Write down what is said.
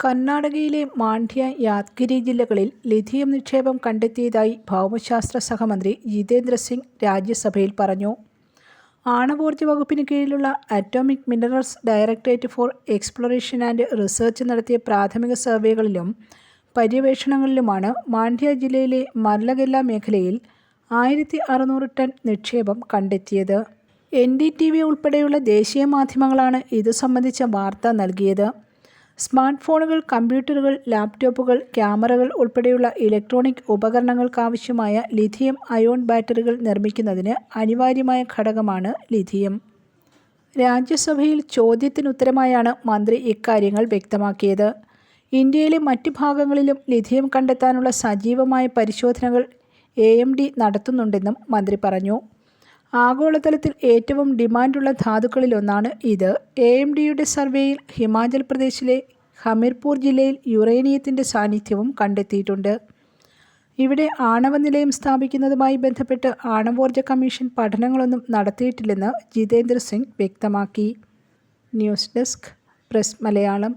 കർണാടകയിലെ മാണ്ഡ്യ യാദ്ഗിരി ജില്ലകളിൽ ലിഥിയം നിക്ഷേപം കണ്ടെത്തിയതായി ഭൗമശാസ്ത്ര സഹമന്ത്രി ജിതേന്ദ്ര സിംഗ് രാജ്യസഭയിൽ പറഞ്ഞു. ആണവോർജ വകുപ്പിന് കീഴിലുള്ള atomic minerals directorate for exploration and research നടത്തിയ പ്രാഥമിക സർവേകളിലും പര്യവേഷണങ്ങളിലുമാണ് മാണ്ഡ്യ ജില്ലയിലെ മർലഗെല്ല മേഖലയിൽ ആയിരത്തി അറുന്നൂറ് ടൺ നിക്ഷേപം കണ്ടെത്തിയത്. എൻ ഡി ടി വി ഉൾപ്പെടെയുള്ള ദേശീയ മാധ്യമങ്ങളാണ് ഇതു സംബന്ധിച്ച വാർത്ത നൽകിയത്. സ്മാർട്ട് ഫോണുകൾ കമ്പ്യൂട്ടറുകൾ ലാപ്ടോപ്പുകൾ ക്യാമറകൾ ഉൾപ്പെടെയുള്ള ഇലക്ട്രോണിക് ഉപകരണങ്ങൾക്കാവശ്യമായ ലിഥിയം അയോൺ ബാറ്ററികൾ നിർമ്മിക്കുന്നതിന് അനിവാര്യമായ ഘടകമാണ് ലിഥിയം. രാജ്യസഭയിൽ ചോദ്യത്തിനുത്തരമായാണ് മന്ത്രി ഇക്കാര്യങ്ങൾ വ്യക്തമാക്കിയത്. ഇന്ത്യയിലെ മറ്റ് ഭാഗങ്ങളിലും ലിഥിയം കണ്ടെത്താനുള്ള സജീവമായ പരിശോധനകൾ എ നടത്തുന്നുണ്ടെന്നും മന്ത്രി പറഞ്ഞു. ആഗോളതലത്തിൽ ഏറ്റവും ഡിമാൻഡുള്ള ധാതുക്കളിലൊന്നാണ് ഇത്. എ എം ഡിയുടെ സർവേയിൽ ഹിമാചൽ പ്രദേശിലെ ഹമീർപൂർ ജില്ലയിൽ യുറേനിയത്തിന്റെ സാന്നിധ്യവും കണ്ടെത്തിയിട്ടുണ്ട്. ഇവിടെ ആണവ നിലയം സ്ഥാപിക്കുന്നതുമായി ബന്ധപ്പെട്ട് ആണവോർജ കമ്മീഷൻ പഠനങ്ങളൊന്നും നടത്തിയിട്ടില്ലെന്ന് ജിതേന്ദ്ര സിംഗ് വ്യക്തമാക്കി. News desk press Malayalam.